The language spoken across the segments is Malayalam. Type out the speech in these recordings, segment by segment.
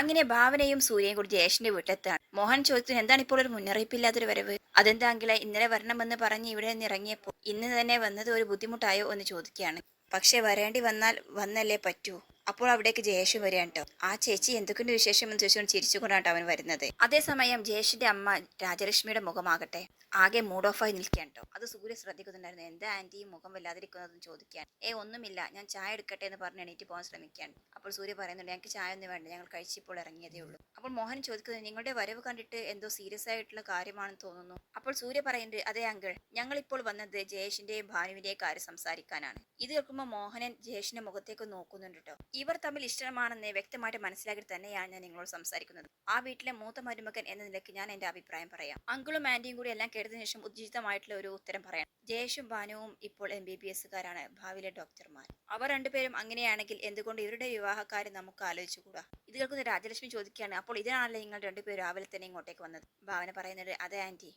അങ്ങനെ ഭാവനയും സൂര്യയും കൂടി ജയേഷിന്റെ വീട്ടിലെത്താണ് മോഹൻ ചോദിച്ചു എന്താണ് ഇപ്പോൾ ഒരു മുന്നറിയിപ്പില്ലാത്തൊരു വരവ്? അതെന്താങ്കിലെ ഇന്നലെ വരണമെന്ന് പറഞ്ഞ് ഇവിടെ നിന്ന് ഇറങ്ങിയപ്പോൾ ഇന്ന് തന്നെ വന്നത് ഒരു ബുദ്ധിമുട്ടായോ? എന്ന് ചോദിക്കുകയാണ്. പക്ഷെ വരേണ്ടി വന്നാൽ വന്നല്ലേ പറ്റൂ? അപ്പോൾ അവിടേക്ക് ജയേഷ് വരികയാണ് കേട്ടോ. ആ ചേച്ചി എന്തൊക്കെയുണ്ട് വിശേഷം എന്ന് ചോദിച്ചുകൊണ്ട് ചിരിച്ചുകൊണ്ടാണ് അവൻ വരുന്നത്. അതേസമയം ജയേഷിന്റെ അമ്മ രാജലക്ഷ്മിയുടെ മുഖമാകട്ടെ. ആകെ മൂഡ് ഓഫായി നിൽക്കുകയാണ് കേട്ടോ. അത് സൂര്യ ശ്രദ്ധിക്കുന്നുണ്ടായിരുന്നു. എന്താ ആന്റി മുഖം വല്ലാതിരിക്കുന്നതെന്ന് ചോദിക്കാൻ. ഏ ഒന്നുമില്ല. ഞാൻ ചായ എടുക്കട്ടെ എന്ന് പറഞ്ഞ് എണീറ്റ് പോകാൻ ശ്രമിക്കുകയാണ്. അപ്പോൾ സൂര്യ പറയുന്നുണ്ട് ഞങ്ങൾക്ക് ചായ ഒന്നും വേണ്ട. ഞങ്ങൾ കഴിച്ചിപ്പോൾ ഇറങ്ങിയതേ ഉള്ളൂ. അപ്പോൾ മോഹൻ ചോദിക്കുന്നത് നിങ്ങളുടെ വരവ് കണ്ടിട്ട് എന്തോ സീരിയസ് ആയിട്ടുള്ള കാര്യമാണെന്ന് തോന്നുന്നു? അപ്പോൾ സൂര്യ പറയുന്നുണ്ട് അതെ അങ്കിൾ ഞങ്ങൾ ഇപ്പോൾ വന്നത് ജയേഷിന്റെയും ഭാനുവിന്റെയും കാര്യം സംസാരിക്കാനാണ്. ഇത് കേൾക്കുമ്പോൾ മോഹനൻ ജയേഷിന്റെ മുഖത്തേക്ക് നോക്കുന്നുണ്ട് കേട്ടോ. ഇവർ തമ്മിൽ ഇഷ്ടമാണെന്ന് വ്യക്തമായിട്ട് മനസ്സിലാക്കി തന്നെയാണ് ഞാൻ നിങ്ങളോട് സംസാരിക്കുന്നത്. ആ വീട്ടിലെ മൂത്ത മരുമകൻ എന്ന നിലയ്ക്ക് ഞാൻ എന്റെ അഭിപ്രായം പറയാം. അങ്കിളും ആന്റിയും കൂടി എല്ലാം കേട്ടതിനു ശേഷം ഉചിതമായിട്ടുള്ള ഒരു ഉത്തരം പറയാം. ജയേഷും ഭാനുവും ഇപ്പോൾ എം ബി ബി എസുകാരാണ് ഭാവിയിലെ ഡോക്ടർമാർ. അവർ രണ്ടുപേരും അങ്ങനെയാണെങ്കിൽ എന്തുകൊണ്ട് ഇവരുടെ വിവാഹക്കാര്യം നമുക്ക് ആലോചിച്ചുകൂടാ? ഇത് കേൾക്കുന്ന രാജലക്ഷ്മി ചോദിക്കുകയാണ് അപ്പോൾ ഇതിനാണല്ലോ നിങ്ങൾ രണ്ടുപേരും രാവിലെ തന്നെ ഇങ്ങോട്ടേക്ക് വന്നത്? ഭാവന പറയുന്നത് അതെ ആന്റി.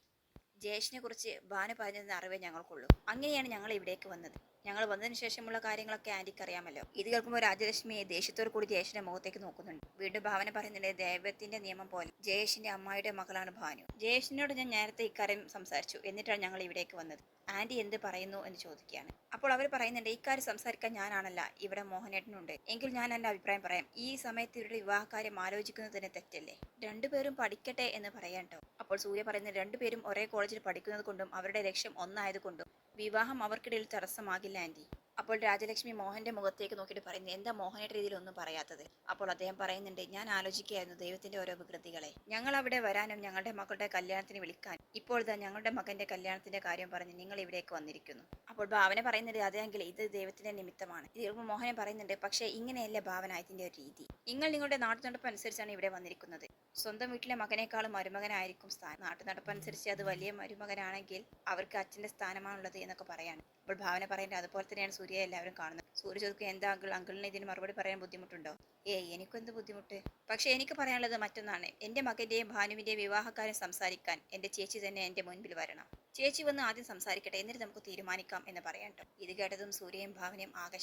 ജയേഷിനെ കുറിച്ച് ഭാനു പറഞ്ഞതെന്ന അറിവേ ഞങ്ങൾക്കുള്ളൂ. അങ്ങനെയാണ് ഞങ്ങൾ ഇവിടേക്ക് വന്നത്. ഞങ്ങൾ വന്നതിന് ശേഷമുള്ള കാര്യങ്ങളൊക്കെ ആന്റിക്ക് അറിയാമല്ലോ. ഇത് കേൾക്കുമ്പോൾ രാജലക്ഷ്മിയെ ദേഷ്യത്തോട് കൂടി ജയേഷിന്റെ മുഖത്തേക്ക് നോക്കുന്നുണ്ട്. വീണ്ടും ഭാവന പറയുന്നുണ്ട് ദൈവത്തിന്റെ നിയമം പോലെ ജയേഷിന്റെ അമ്മായിയുടെ മകളാണ് ഭാനു. ജയേഷിനോട് ഞാൻ നേരത്തെ ഇക്കാര്യം സംസാരിച്ചു. എന്നിട്ടാണ് ഞങ്ങൾ ഇവിടേക്ക് വന്നത്. ആന്റി എന്ത് പറയുന്നു? എന്ന് ചോദിക്കുകയാണ്. അപ്പോൾ അവർ പറയുന്നുണ്ട് ഇക്കാര്യം സംസാരിക്കാൻ ഞാനാണല്ല ഇവിടെ മോഹനേട്ടനുണ്ട്. എങ്കിൽ ഞാൻ എന്റെ അഭിപ്രായം പറയാം. ഈ സമയത്ത് ഇവരുടെ വിവാഹകാര്യം ആലോചിക്കുന്നത് തന്നെ തെറ്റല്ലേ? രണ്ടുപേരും പഠിക്കട്ടെ എന്ന് പറയാൻ അപ്പോൾ സൂര്യ പറയുന്നത് രണ്ടുപേരും ഒരേ കോളേജിൽ പഠിക്കുന്നത് കൊണ്ടും അവരുടെ ലക്ഷ്യം ഒന്നായതുകൊണ്ടും വിവാഹം അവർക്കിടയിൽ തടസ്സമാകില്ല ആന്റി അപ്പോൾ രാജലക്ഷ്മി മോഹന്റെ മുഖത്തേക്ക് നോക്കിയിട്ട് പറയുന്നു എന്താ മോഹനയുടെ രീതിയിൽ ഒന്നും പറയാത്തത്? അപ്പോൾ അദ്ദേഹം പറയുന്നുണ്ട് ഞാൻ ആലോചിക്കുകയായിരുന്നു ദൈവത്തിന്റെ ഓരോ വികൃതികളെ. ഞങ്ങൾ അവിടെ വരാനും ഞങ്ങളുടെ മക്കളുടെ കല്യാണത്തിന് വിളിക്കാൻ. ഇപ്പോൾ ഇതാ ഞങ്ങളുടെ മകന്റെ കല്യാണത്തിന്റെ കാര്യം പറഞ്ഞ് നിങ്ങൾ ഇവിടേക്ക് വന്നിരിക്കുന്നു. അപ്പോൾ ഭാവന പറയുന്നുണ്ട് അതെങ്കിൽ ഇത് ദൈവത്തിന്റെ നിമിത്തമാണ്. ഇതിപ്പോൾ മോഹനൻ പറയുന്നുണ്ട് പക്ഷേ ഇങ്ങനെയല്ല ഭാവന ഒരു രീതി? നിങ്ങൾ നിങ്ങളുടെ നാട്ടുനടപ്പ് അനുസരിച്ചാണ് ഇവിടെ വന്നിരിക്കുന്നത്. സ്വന്തം വീട്ടിലെ മകനേക്കാളും മരുമകനായിരിക്കും സ്ഥാനം. നാട്ടുനടപ്പനുസരിച്ച് അത് വലിയ മരുമകനാണെങ്കിൽ അവർക്ക് അച്ഛന്റെ സ്ഥാനമാണുള്ളത് എന്നൊക്കെ പറയാണ്. അപ്പോൾ ഭാവന പറയുന്നത് അതുപോലെ തന്നെയാണ് സൂര്യ എല്ലാവരും കാണുന്നത്. സൂര്യ ചോദിക്കുക എന്താ അങ്കിൾ? അങ്കിളിന് ഇതിന് മറുപടി പറയാൻ ബുദ്ധിമുട്ടുണ്ടോ? ഏയ് എനിക്കെന്ത് ബുദ്ധിമുട്ട്? പക്ഷേ എനിക്ക് പറയാനുള്ളത് മറ്റൊന്നാണ്. എന്റെ മകന്റെയും ഭാനുവിന്റെയും വിവാഹക്കാര്യം സംസാരിക്കാൻ എന്റെ ചേച്ചി തന്നെ എന്റെ മുൻപിൽ വരണം. ചേച്ചി വന്ന് ആദ്യം സംസാരിക്കട്ടെ എന്നിട്ട് നമുക്ക് തീരുമാനിക്കാം എന്ന് പറയണ്ടോ ഇത് കേട്ടതും സൂര്യയും ഭാവനയും ആകെ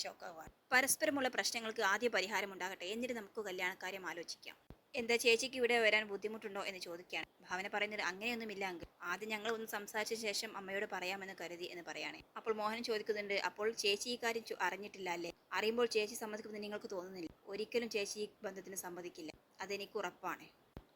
പരസ്പരമുള്ള പ്രശ്നങ്ങൾക്ക് ആദ്യ പരിഹാരം ഉണ്ടാകട്ടെ എന്നിട്ട് നമുക്ക് കല്യാണക്കാര്യം ആലോചിക്കാം. എന്താ ചേച്ചിക്ക് ഇവിടെ വരാൻ ബുദ്ധിമുട്ടുണ്ടോ എന്ന് ചോദിക്കുകയാണ്. ഭാവന പറയുന്നത് അങ്ങനെയൊന്നുമില്ല അങ്കിൾ. ആദ്യം ഞങ്ങൾ ഒന്ന് സംസാരിച്ച ശേഷം അമ്മയോട് പറയാമെന്ന് കരുതി എന്ന് പറയാണ്. അപ്പോൾ മോഹൻ ചോദിക്കുന്നുണ്ട് അപ്പോൾ ചേച്ചി ഈ കാര്യം അറിഞ്ഞിട്ടില്ല അല്ലേ? അറിയുമ്പോൾ ചേച്ചി സമ്മതിക്കുമെന്ന് നിങ്ങൾക്ക് തോന്നുന്നില്ല. ഒരിക്കലും ചേച്ചി ഈ ബന്ധത്തിന് സമ്മതിക്കില്ല. അതെനിക്ക് ഉറപ്പാണ്.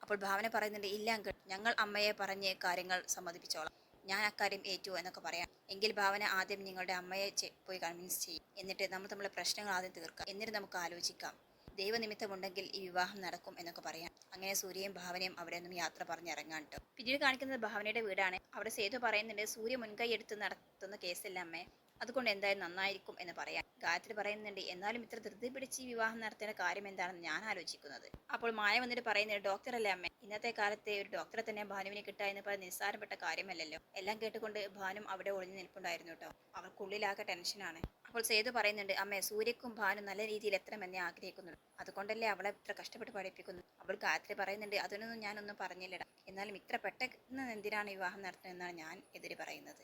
അപ്പോൾ ഭാവന പറയുന്നുണ്ട് ഇല്ല അങ്കിൾ. ഞങ്ങൾ അമ്മയെ പറഞ്ഞ് കാര്യങ്ങൾ സമ്മതിപ്പിച്ചോളാം. ഞാൻ അക്കാര്യം ഏറ്റു എന്നൊക്കെ പറയാം. എങ്കിൽ ഭാവന ആദ്യം നിങ്ങളുടെ അമ്മയെ പോയി കൺവിൻസ് ചെയ്യും. എന്നിട്ട് നമ്മൾ തമ്മിലുള്ള പ്രശ്നങ്ങൾ ആദ്യം തീർക്കാം. എന്നിട്ട് നമുക്ക് ആലോചിക്കാം. ദൈവനിമിത്തമുണ്ടെങ്കിൽ ഈ വിവാഹം നടക്കും എന്നൊക്കെ പറയാം. അങ്ങനെ സൂര്യയും ഭാവനയും അവിടെ നിന്നും യാത്ര പറഞ്ഞിറങ്ങാൻ കേട്ടോ പിന്നീട് കാണിക്കുന്നത് ഭാവനയുടെ വീടാണ്. അവിടെ സേതു പറയുന്നുണ്ട് സൂര്യ മുൻകൈ എടുത്ത് നടത്തുന്ന കേസല്ല അമ്മേ? അതുകൊണ്ട് എന്തായാലും നന്നായിരിക്കും എന്ന് പറയാം. ഗായത്രി പറയുന്നുണ്ട് എന്നാലും ഇത്ര ധൃതി പിടിച്ച് ഈ വിവാഹം നടത്തേണ്ട കാര്യം എന്താണെന്ന് ഞാൻ ആലോചിക്കുന്നത്. അപ്പോൾ മായ വന്നിട്ട് പറയുന്നത് ഡോക്ടർ അല്ലേ അമ്മേ? ഇന്നത്തെ കാലത്തെ ഒരു ഡോക്ടറെ തന്നെ ഭാനുവിനെ കിട്ടുക എന്ന് പറഞ്ഞ നിസ്സാരപ്പെട്ട കാര്യമല്ലല്ലോ. എല്ലാം കേട്ടുകൊണ്ട് ഭാനും അവിടെ ഒളിഞ്ഞു നിൽപ്പുണ്ടായിരുന്നു കേട്ടോ അവർക്കുള്ളിലാകെ ടെൻഷനാണ്. അപ്പോൾ സേതു പറയുന്നുണ്ട് അമ്മേ സൂര്യക്കും ഭാനു നല്ല രീതിയിൽ എത്തണമെന്നേ ആഗ്രഹിക്കുന്നുള്ളൂ അതുകൊണ്ടല്ലേ അവളെ ഇത്ര കഷ്ടപ്പെട്ട് പഠിപ്പിക്കുന്നു? അവൾ ഗായത്രി പറയുന്നുണ്ട് അതിനൊന്നും ഞാനൊന്നും പറഞ്ഞില്ലടാ. എന്നാലും ഇത്ര പെട്ടെന്ന് എന്തിനാണ് വിവാഹം നടത്തുന്നതെന്നാണ് ഞാൻ എതിര് പറയുന്നത്.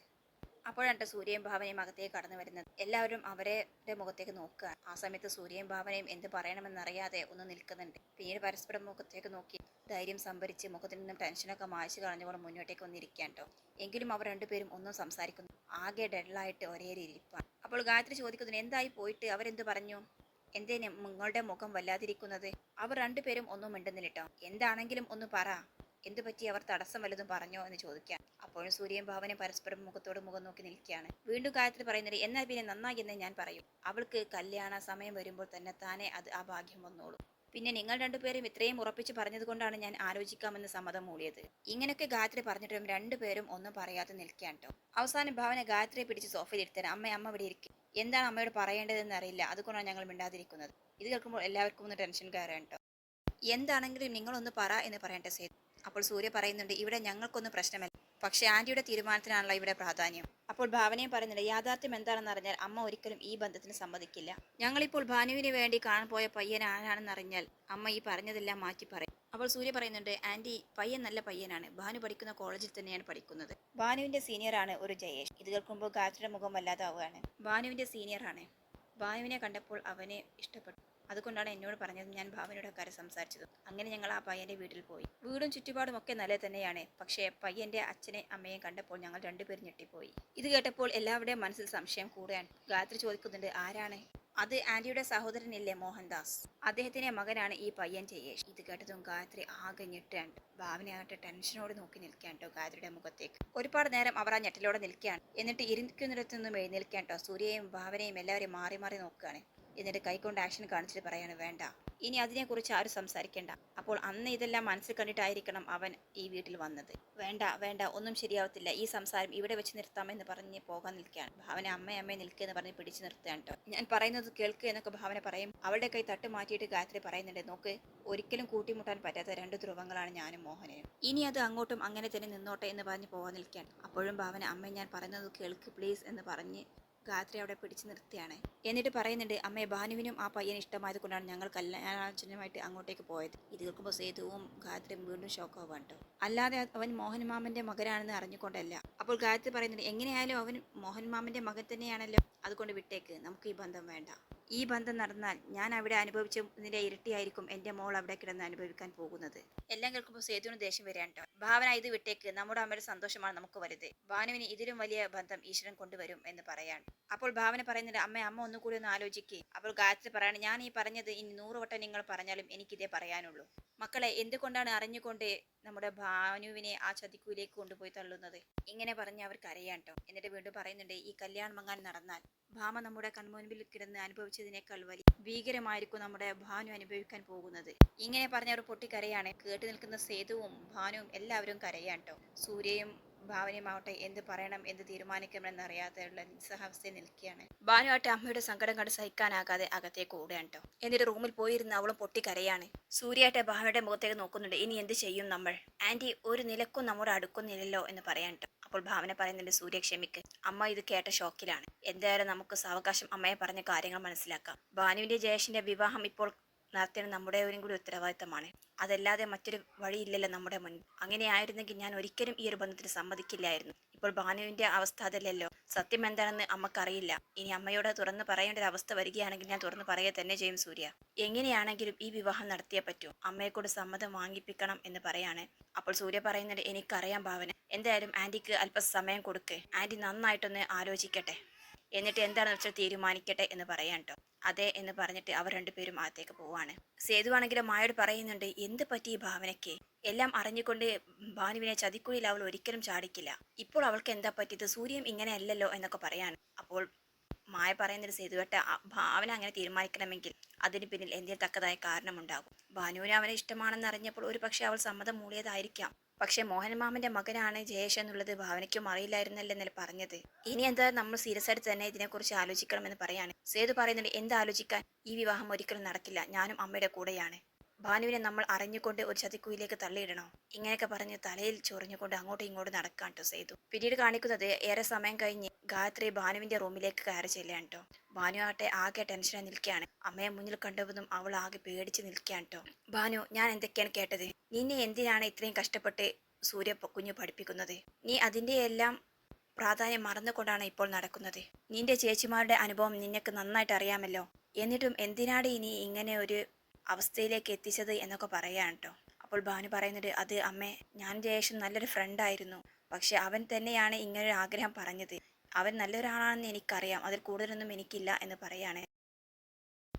അപ്പോഴാണ് സൂര്യയും ഭാവനയും അകത്തേക്ക് കടന്നു വരുന്നത്. എല്ലാവരും അവരുടെ മുഖത്തേക്ക് നോക്കുക. ആ സമയത്ത് സൂര്യയും ഭാവനയും എന്ത് പറയണമെന്നറിയാതെ ഒന്ന് നിൽക്കുന്നുണ്ട്. പിന്നീട് പരസ്പരം മുഖത്തേക്ക് നോക്കി ധൈര്യം സംഭരിച്ച് മുഖത്തിൽ നിന്നും ടെൻഷനൊക്കെ മായ്ച്ചു കളഞ്ഞുകൊണ്ട് മുന്നോട്ടേക്ക് വന്നിരിക്കാൻ കേട്ടോ എങ്കിലും അവർ രണ്ടുപേരും ഒന്നും സംസാരിക്കുന്നു. ആകെ ഡെഡലായിട്ട് ഒരേ ഇരിപ്പാണ്. അപ്പോൾ ഗായത്രി ചോദിക്കുന്നു എന്തായി പോയിട്ട്? അവരെന്ത് പറഞ്ഞു? എന്തേ നിങ്ങളുടെ മുഖം വല്ലാതിരിക്കുന്നത്? അവർ രണ്ടുപേരും ഒന്നും മിണ്ടുന്നില്ല കേട്ടോ എന്താണെങ്കിലും ഒന്ന് പറ. എന്തു പറ്റി? അവർ തടസ്സം വല്ലതും പറഞ്ഞോ? എന്ന് ചോദിക്കാം അപ്പോഴും സൂര്യൻ ഭാവനെ പരസ്പരം മുഖത്തോട് മുഖം നോക്കി നിൽക്കുകയാണ്. വീണ്ടും ഗായത്രി പറയുന്നത് എന്നാൽ പിന്നെ നന്നായി എന്നേ ഞാൻ പറയും. അവൾക്ക് കല്യാണ സമയം വരുമ്പോൾ തന്നെ താനെ അത് ആ ഭാഗ്യം വന്നോളൂ. പിന്നെ നിങ്ങൾ രണ്ടുപേരും ഇത്രയും ഉറപ്പിച്ച് പറഞ്ഞതുകൊണ്ടാണ് ഞാൻ ആലോചിക്കാമെന്ന് സമ്മതം മൂളിയത് ഇങ്ങനെയൊക്കെ ഗായത്രി പറഞ്ഞിട്ടും രണ്ടുപേരും ഒന്നും പറയാതെ നിൽക്കുകയാണ് കേട്ടോ അവസാനം ഭാവന ഗായത്രിയെ പിടിച്ച് സോഫയിൽ ഇരുത്താൻ അമ്മ അമ്മ ഇവിടെ ഇരിക്കും. എന്താണ് അമ്മയോട് പറയേണ്ടതെന്ന് അറിയില്ല. അതുകൊണ്ടാണ് ഞങ്ങൾ മിണ്ടാതിരിക്കുന്നത്. ഇത് കേൾക്കുമ്പോൾ എല്ലാവർക്കും ഒന്ന് ടെൻഷൻ കയറാൻ കേട്ടോ എന്താണെങ്കിലും നിങ്ങളൊന്ന് പറ എന്ന് പറയട്ടെ സേതു. അപ്പോൾ സൂര്യ പറയുന്നുണ്ട് ഇവിടെ ഞങ്ങൾക്കൊന്നും പ്രശ്നമല്ല. പക്ഷെ ആന്റിയുടെ തീരുമാനത്തിനാണല്ലോ ഇവിടെ പ്രാധാന്യം. അപ്പോൾ ഭാവനയും പറയുന്നുണ്ട് യാഥാർത്ഥ്യം എന്താണെന്ന് അറിഞ്ഞാൽ അമ്മ ഒരിക്കലും ഈ ബന്ധത്തിന് സമ്മതിക്കില്ല. ഞങ്ങളിപ്പോൾ ഭാനുവിന് വേണ്ടി കാണാൻ പോയ പയ്യൻ ആരാണെന്ന് അറിഞ്ഞാൽ അമ്മ ഈ പറഞ്ഞതെല്ലാം മാറ്റി പറയും. അപ്പോൾ സൂര്യ പറയുന്നുണ്ട് ആന്റി പയ്യൻ നല്ല പയ്യനാണ്. ഭാനു പഠിക്കുന്ന കോളേജിൽ തന്നെയാണ് പഠിക്കുന്നത്. ഭാനുവിന്റെ സീനിയറാണ് ഒരു ജയേഷ്. ഇത് കേൾക്കുമ്പോൾ ഗായത്രിയുടെ മുഖം വല്ലാതാവുകയാണ്. ഭാനുവിന്റെ സീനിയറാണ് ഭാനുവിനെ കണ്ടപ്പോൾ അവനെ ഇഷ്ടപ്പെട്ടു. അതുകൊണ്ടാണ് എന്നോട് പറഞ്ഞത് ഞാൻ ഭാവനയുടെ കാര്യം സംസാരിച്ചത്. അങ്ങനെ ഞങ്ങൾ ആ പയ്യന്റെ വീട്ടിൽ പോയി. വീടും ചുറ്റുപാടും ഒക്കെ നല്ല തന്നെയാണ്. പക്ഷേ പയ്യന്റെ അച്ഛനെ അമ്മയെ കണ്ടപ്പോൾ ഞങ്ങൾ രണ്ടുപേരും ഞെട്ടിപ്പോയി. ഇത് കേട്ടപ്പോൾ എല്ലാവരുടെയും മനസ്സിൽ സംശയം കൂടുകയാണ് ഗായത്രി ചോദിക്കുന്നുണ്ട് ആരാണ്? അത് ആന്റിയുടെ സഹോദരനില്ലേ മോഹൻദാസ്. അദ്ദേഹത്തിന്റെ മകനാണ് ഈ പയ്യൻ ജയേഷ്. ഇത് കേട്ടതും ഗായത്രി ആകെ ഞെട്ടുകയാണ് ഭാവനയാകട്ടെ ടെൻഷനോട് നോക്കി നിൽക്കാൻ കേട്ടോ ഗായത്രിയുടെ മുഖത്തേക്ക്. ഒരുപാട് നേരം അവർ ആ ഞെട്ടലോടെ നിൽക്കുകയാണ് എന്നിട്ട് ഇരിക്കുന്നിടത്തു നിന്നും കേട്ടോ സൂര്യയും ഭാവനയും എല്ലാവരെയും മാറി മാറി നോക്കുകയാണ്. എന്നിട്ട് കൈകൊണ്ട് ആക്ഷൻ കാണിച്ചിട്ട് പറയാണ് വേണ്ട. ഇനി അതിനെക്കുറിച്ച് ആരും സംസാരിക്കേണ്ട. അപ്പോൾ അന്ന് ഇതെല്ലാം മനസ്സിൽ കണ്ടിട്ടായിരിക്കണം അവൻ ഈ വീട്ടിൽ വന്നത്. വേണ്ട വേണ്ട ഒന്നും ശരിയാവത്തില്ല. ഈ സംസാരം ഇവിടെ വെച്ച് നിർത്താമെന്ന് പറഞ്ഞ് പോകാൻ നിൽക്കുകയാണ്. ഭാവന അമ്മ അമ്മയെ നിൽക്കുക പറഞ്ഞ് പിടിച്ചു നിർത്തുകയാണ് കേട്ടോ ഞാൻ പറയുന്നത് കേൾക്കുക എന്നൊക്കെ ഭാവന പറയും. അവളുടെ കൈ തട്ട് മാറ്റിയിട്ട് ഗായത്രി പറയുന്നുണ്ട് നോക്ക് ഒരിക്കലും കൂട്ടിമുട്ടാൻ പറ്റാത്ത രണ്ട് ധ്രുവങ്ങളാണ് ഞാനും മോഹനനും ഇനി അത് അങ്ങോട്ടും അങ്ങനെ തന്നെ നിന്നോട്ടെ എന്ന് പറഞ്ഞ് പോകാൻ നിൽക്കുകയാണ്. അപ്പോഴും ഭാവന അമ്മ ഞാൻ പറയുന്നത് കേൾക്ക് പ്ലീസ് എന്ന് പറഞ്ഞ് ഗായത്രി അവിടെ പിടിച്ചു നിർത്തിയാണ്. എന്നിട്ട് പറയുന്നുണ്ട് അമ്മയെ ഭാനുവിനും ആ പയ്യൻ ഇഷ്ടമായത് കൊണ്ടാണ് ഞങ്ങൾ കല്യാണാലോചനയുമായിട്ട് അങ്ങോട്ടേക്ക് പോയത്. ഇത് കേൾക്കുമ്പോൾ സേതുവും ഗായത്രിയും വീണ്ടും ഷോക്കാവാൻ കേട്ടോ അല്ലാതെ അവൻ മോഹൻമാമന്റെ മകനാണെന്ന് അറിഞ്ഞുകൊണ്ടല്ല. അപ്പോൾ ഗായത്രി പറയുന്നുണ്ട് എങ്ങനെയായാലും അവൻ മോഹൻമാമന്റെ മകൻ തന്നെയാണല്ലോ. അതുകൊണ്ട് വിട്ടേക്ക്. നമുക്ക് ഈ ബന്ധം വേണ്ട. ഈ ബന്ധം നടന്നാൽ ഞാൻ അവിടെ അനുഭവിച്ചതിന്റെ ഇരട്ടിയായിരിക്കും എന്റെ മോൾ അവിടെ കിടന്ന് അനുഭവിക്കാൻ പോകുന്നത്. എല്ലാം കേൾക്കുമ്പോൾ സേതുവിന് ദേഷ്യം വരാൻ കേട്ടോ. ഭാവന ഇത് വിട്ടേക്ക് നമ്മുടെ അമ്മയുടെ സന്തോഷമാണ് നമുക്ക് വലുത്. ഭാനുവിന് ഇതിലും വലിയ ബന്ധം ഈശ്വരൻ കൊണ്ടുവരും എന്ന് പറയാൻ അപ്പോൾ ഭാവന പറയുന്നുണ്ട് അമ്മ അമ്മ ഒന്നുകൂടി ഒന്ന് ആലോചിക്കുക അപ്പോൾ ഗായത്രി പറയാണ് ഞാൻ ഈ പറഞ്ഞത് ഇനി നൂറ് വട്ടം നിങ്ങൾ പറഞ്ഞാലും എനിക്കിതേ പറയാനുള്ളൂ. മക്കളെ എന്തുകൊണ്ടാണ് അറിഞ്ഞുകൊണ്ട് നമ്മുടെ ഭാനുവിനെ ആ ചതിക്കൂലേക്ക് കൊണ്ടുപോയി തള്ളുന്നത്? ഇങ്ങനെ പറഞ്ഞ് അവർക്ക് അറിയാം കേട്ടോ. എന്നിട്ട് വീണ്ടും പറയുന്നുണ്ട് ഈ കല്യാണം മങ്ങാൻ നടന്നാൽ ഭാമ നമ്മുടെ കൺമുൻപിൽ കിടന്ന് അനുഭവിച്ചതിനേക്കാൾ വലിയ ഭീകരമായിരിക്കും നമ്മുടെ ഭാനു അനുഭവിക്കാൻ പോകുന്നത്. ഇങ്ങനെ പറഞ്ഞ അവർ പൊട്ടിക്കരയാണ്. കേട്ടു നിൽക്കുന്ന സേതുവും ഭാനുവും എല്ലാവരും കരയാണ് കേട്ടോ. സൂര്യയും ഭാവനയുമാവട്ടെ എന്ത് പറയണം എന്ത് തീരുമാനിക്കണമെന്ന് അറിയാതെയുള്ള നിസ്സഹാവസ്ഥയിൽ നിൽക്കുകയാണ്. ഭാനുവായിട്ട് അമ്മയുടെ സങ്കടം കണ്ട് സഹിക്കാനാകാതെ അകത്തേക്ക് ഓടുകയാണ് കേട്ടോ എന്നിട്ട് റൂമിൽ പോയിരുന്ന അവളും പൊട്ടിക്കരയാണ്. സൂര്യയായിട്ട് ഭാവനയുടെ മുഖത്തേക്ക് നോക്കുന്നുണ്ട്. ഇനി എന്ത് ചെയ്യും നമ്മൾ? ആന്റി ഒരു നിലക്കും നമ്മുടെ അടുക്കുന്നില്ലല്ലോ എന്ന് പറയാൻ കേട്ടോ അപ്പോൾ ഭാവന പറയുന്നുണ്ട് സൂര്യ ക്ഷമിക്ക്. അമ്മ ഇത് കേട്ട ഷോക്കിലാണ്. എന്തായാലും നമുക്ക് സാവകാശം അമ്മയെ പറഞ്ഞ കാര്യങ്ങൾ മനസ്സിലാക്കാം. ഭാനുവിന്റെ ജയേഷിന്റെ വിവാഹം ഇപ്പോൾ നടത്തേണ്ടത് നമ്മുടെ ഒരു കൂടി ഉത്തരവാദിത്തമാണ്. അതല്ലാതെ മറ്റൊരു വഴിയില്ലല്ലോ നമ്മുടെ മുൻപിൽ അങ്ങനെയായിരുന്നെങ്കിൽ ഞാൻ ഒരിക്കലും ഈ ഒരു ബന്ധത്തിന് സമ്മതിക്കില്ലായിരുന്നു. ഇപ്പോൾ ബാനുവിന്റെ അവസ്ഥ അതല്ലല്ലോ. സത്യം എന്താണെന്ന് അമ്മക്കറിയില്ല. ഇനി അമ്മയോട് തുറന്ന് പറയേണ്ട ഒരു അവസ്ഥ വരികയാണെങ്കിൽ ഞാൻ തുറന്ന് പറയുക തന്നെ ചെയ്യും സൂര്യ. എങ്ങനെയാണെങ്കിലും ഈ വിവാഹം നടത്തിയേ പറ്റൂ. അമ്മയെക്കൂട് സമ്മതം വാങ്ങിപ്പിക്കണം എന്ന് പറയാണ്. അപ്പോൾ സൂര്യ പറയുന്നത് എനിക്കറിയാം ഭാവന. എന്തായാലും ആന്റിക്ക് അല്പം സമയം കൊടുക്ക്. ആന്റി നന്നായിട്ടൊന്ന് ആലോചിക്കട്ടെ. എന്നിട്ട് എന്താണെന്ന് വെച്ചാൽ തീരുമാനിക്കട്ടെ എന്ന് പറയാൻ കേട്ടോ അതെ എന്ന് പറഞ്ഞിട്ട് അവർ രണ്ടുപേരും അകത്തേക്ക് പോവാണ്. സേതുവാണെങ്കിലും മായോട് പറയുന്നുണ്ട് എന്ത് പറ്റി ഭാവനയ്ക്ക്? എല്ലാം അറിഞ്ഞുകൊണ്ട് ഭാനുവിനെ ചതിക്കുഴിയിൽ അവൾ ഒരിക്കലും ചാടിക്കില്ല. ഇപ്പോൾ അവൾക്ക് എന്താ പറ്റിയത്? സൂര്യം ഇങ്ങനെയല്ലല്ലോ എന്നൊക്കെ പറയാണ്. അപ്പോൾ മായ പറയുന്നൊരു സേതുവട്ട ഭാവന അങ്ങനെ തീരുമാനിക്കണമെങ്കിൽ അതിന് പിന്നിൽ എന്തെങ്കിലും തക്കതായ കാരണമുണ്ടാകും. ഭാനുവിന് അവനെ ഇഷ്ടമാണെന്ന് അറിഞ്ഞപ്പോൾ ഒരു പക്ഷേ അവൾ സമ്മതം മൂളിയതായിരിക്കാം പക്ഷെ മോഹൻ മാമന്റെ മകനാണ് ജയേഷ് എന്നുള്ളത് ഭാവനയ്ക്കും അറിയില്ലായിരുന്നല്ലെന്നല്ലേ പറഞ്ഞത്. ഇനി എന്താ നമ്മൾ സീരിയസ് ആയിട്ട് തന്നെ ഇതിനെക്കുറിച്ച് ആലോചിക്കണമെന്ന് പറയാണ്. സേതു പറയുന്നുണ്ട് എന്ത് ആലോചിക്കാൻ? ഈ വിവാഹം ഒരിക്കലും നടക്കില്ല. ഞാനും അമ്മയുടെ കൂടെയാണ്. ഭാനുവിനെ നമ്മൾ അറിഞ്ഞുകൊണ്ട് ഒരു ചതിക്കുയിലേക്ക് തള്ളിയിടണോ? ഇങ്ങനെയൊക്കെ പറഞ്ഞ് തലയിൽ ചൊറിഞ്ഞുകൊണ്ട് അങ്ങോട്ടും ഇങ്ങോട്ടും നടക്കാൻ കേട്ടോ സേതു. പിന്നീട് കാണിക്കുന്നത് ഏറെ സമയം കഴിഞ്ഞ് ഗായത്രി ഭാനുവിന്റെ റൂമിലേക്ക് കയറി ചെല്ലുകയാണ് കേട്ടോ ഭാനു ആകട്ടെ ആകെ ടെൻഷനായി നിൽക്കുകയാണ്. അമ്മയെ മുന്നിൽ കണ്ടതും അവൾ ആകെ പേടിച്ച് നിൽക്കുകയാണ് കേട്ടോ ഭാനു ഞാൻ എന്തൊക്കെയാണ് കേട്ടത്? നിന്നെ എന്തിനാണ് ഇത്രയും കഷ്ടപ്പെട്ട് സൂര്യ കുഞ്ഞു പഠിപ്പിക്കുന്നത്? നീ അതിന്റെ എല്ലാം പ്രാധാന്യം മറന്നുകൊണ്ടാണ് ഇപ്പോൾ നടക്കുന്നത്. നിന്റെ ചേച്ചിമാരുടെ അനുഭവം നിനക്ക് നന്നായിട്ട് അറിയാമല്ലോ. എന്നിട്ടും എന്തിനാണ് ഇനി ഇങ്ങനെ ഒരു അവസ്ഥയിലേക്ക് എത്തിച്ചത് എന്നൊക്കെ പറയാണ് കേട്ടോ. അപ്പോൾ ഭാനു പറയുന്നത് അത് അമ്മേ ഞാൻ ജയേഷും നല്ലൊരു ഫ്രണ്ടായിരുന്നു പക്ഷെ അവൻ തന്നെയാണ് ഇങ്ങനൊരു ആഗ്രഹം പറഞ്ഞത്. അവൻ നല്ലൊരാളാണെന്ന് എനിക്കറിയാം. അതിൽ കൂടുതലൊന്നും എനിക്കില്ല എന്ന് പറയാണ്.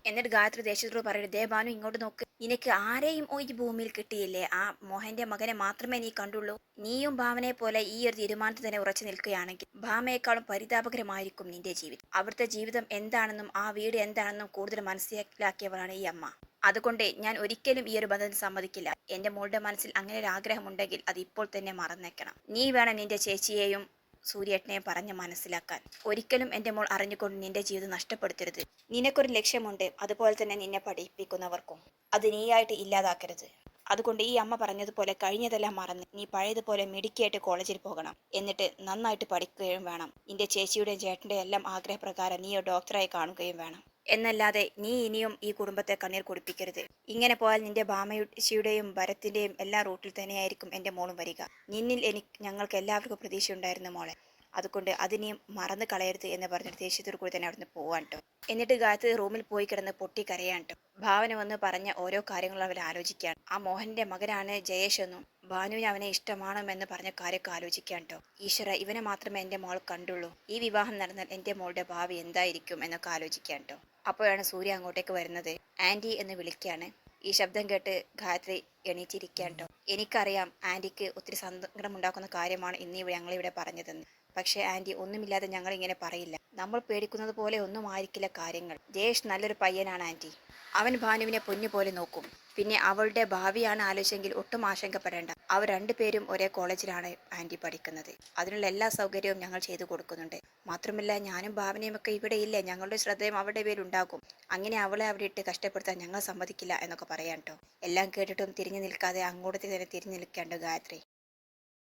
എന്നിട്ട് ഗായത്രി ദേശത്തോട് പറയുന്നത് ദേവാനു ഇങ്ങോട്ട് നോക്ക്. നിനക്ക് ആരെയും ഈ ഭൂമിയിൽ കിട്ടിയില്ലേ? ആ മോഹന്റെ മകനെ മാത്രമേ നീ കണ്ടുള്ളൂ. നീയും ഭാവനയെ പോലെ ഈ ഒരു തീരുമാനത്തിൽ തന്നെ ഉറച്ചു നിൽക്കുകയാണെങ്കിൽ ഭാമയെക്കാളും പരിതാപകരമായിരിക്കും നിന്റെ ജീവിതം. അവിടുത്തെ ജീവിതം എന്താണെന്നും ആ വീട് എന്താണെന്നും കൂടുതൽ മനസ്സിലാക്കിയവളാണ് ഈ അമ്മ. അതുകൊണ്ട് ഞാൻ ഒരിക്കലും ഈ ഒരു ബന്ധത്തിന് സമ്മതിക്കില്ല. എന്റെ മോളുടെ മനസ്സിൽ അങ്ങനെ ഒരു ആഗ്രഹമുണ്ടെങ്കിൽ അത് ഇപ്പോൾ തന്നെ മറന്നേക്കണം. നീ വേണം നിന്റെ ചേച്ചിയെയും സൂര്യേട്ടനെ പറഞ്ഞ് മനസ്സിലാക്കാൻ. ഒരിക്കലും എന്റെ മോൾ അറിഞ്ഞുകൊണ്ട് നിന്റെ ജീവിതം നഷ്ടപ്പെടുത്തരുത്. നിനക്കൊരു ലക്ഷ്യമുണ്ട്. അതുപോലെ തന്നെ നിന്നെ പഠിപ്പിക്കുന്നവർക്കും. അത് നീയായിട്ട് ഇല്ലാതാക്കരുത്. അതുകൊണ്ട് ഈ അമ്മ പറഞ്ഞതുപോലെ കഴിഞ്ഞതെല്ലാം മറന്ന് നീ പഴയതുപോലെ മിടുക്കിയായിട്ട് കോളേജിൽ പോകണം. എന്നിട്ട് നന്നായിട്ട് പഠിക്കുകയും വേണം. നിന്റെ ചേച്ചിയുടെയും ചേട്ടന്റെയും എല്ലാം ആഗ്രഹപ്രകാരം നീ ഡോക്ടറായി കാണുകയും വേണം. എന്നല്ലാതെ നീ ഇനിയും ഈ കുടുംബത്തെ കണ്ണീർ കുടിപ്പിക്കരുത്. ഇങ്ങനെ പോയാൽ നിന്റെ ഭാമയുടെയും ഭരത്തിന്റെയും എല്ലാ റൂട്ടിൽ തന്നെയായിരിക്കും എന്റെ മോളും വരിക. നിന്നിൽ എനിക്ക് ഞങ്ങൾക്ക് എല്ലാവർക്കും പ്രതീക്ഷയുണ്ടായിരുന്നു മോളെ. അതുകൊണ്ട് അതിനെയും മറന്നു കളയരുത് എന്ന് പറഞ്ഞിട്ട് ദേഷ്യത്തോടു കൂടി തന്നെ അവിടുന്ന് പോവാൻ കേട്ടോ എന്നിട്ട് ഗായത്രി റൂമിൽ പോയി കിടന്ന് പൊട്ടി കരയാൻ കേട്ടോ ഭാവന വന്ന് പറഞ്ഞ ഓരോ കാര്യങ്ങളും അവർ ആലോചിക്കുകയാണ്. ആ മോഹന്റെ മകനാണ് ജയേഷ് എന്നും ഭാനുവിന് അവനെ ഇഷ്ടമാണെന്ന് പറഞ്ഞ കാര്യമൊക്കെ ആലോചിക്കാൻ കേട്ടോ ഈശ്വര ഇവനെ മാത്രമേ എന്റെ മോൾ കണ്ടുള്ളൂ. ഈ വിവാഹം നടന്നാൽ എന്റെ മോളുടെ ഭാവി എന്തായിരിക്കും എന്നൊക്കെ ആലോചിക്കാൻ കേട്ടോ അപ്പോഴാണ് സൂര്യ അങ്ങോട്ടേക്ക് വരുന്നത്. ആന്റി എന്ന് വിളിക്കുകയാണ് ഈ ശബ്ദം കേട്ട് ഗായത്രി എണീറ്റിരിക്കാൻ കേട്ടോ. എനിക്കറിയാം ആന്റിക്ക് ഒത്തിരി സങ്കടമുണ്ടാക്കുന്ന കാര്യമാണ് ഇന്ന് ഇവിടെ ഞങ്ങളിവിടെ പറഞ്ഞതെന്ന്. പക്ഷേ ആന്റി ഒന്നുമില്ലാതെ ഞങ്ങൾ ഇങ്ങനെ പറയില്ല. നമ്മൾ പേടിക്കുന്നത് പോലെ ഒന്നും ആയിരിക്കില്ല കാര്യങ്ങൾ. ജയേഷ് നല്ലൊരു പയ്യനാണ് ആന്റി അവൻ ഭാനുവിനെ പൊന്നു പോലെ നോക്കും. പിന്നെ അവളുടെ ഭാവിയാണ് ആലോചിച്ചെങ്കിൽ ഒട്ടും ആശങ്കപ്പെടേണ്ട. അവർ രണ്ടുപേരും ഒരേ കോളേജിലാണ് ആന്റി പഠിക്കുന്നത്. അതിനുള്ള എല്ലാ സൗകര്യവും ഞങ്ങൾ ചെയ്തു കൊടുക്കുന്നുണ്ട്. മാത്രമല്ല ഞാനും ഭാവനയും ഒക്കെ ഇവിടെ ഇല്ല? ഞങ്ങളുടെ ശ്രദ്ധയും അവളുടെ പേരുണ്ടാകും അങ്ങനെ അവളെ അവിടെ ഇട്ട് കഷ്ടപ്പെടുത്താൻ ഞങ്ങൾ സമ്മതിക്കില്ല എന്നൊക്കെ പറയാൻ കേട്ടോ എല്ലാം കേട്ടിട്ടും തിരിഞ്ഞു നിൽക്കാതെ അങ്ങോട്ടേക്ക് തന്നെ തിരിഞ്ഞു നിൽക്കേണ്ട ഗായത്രി.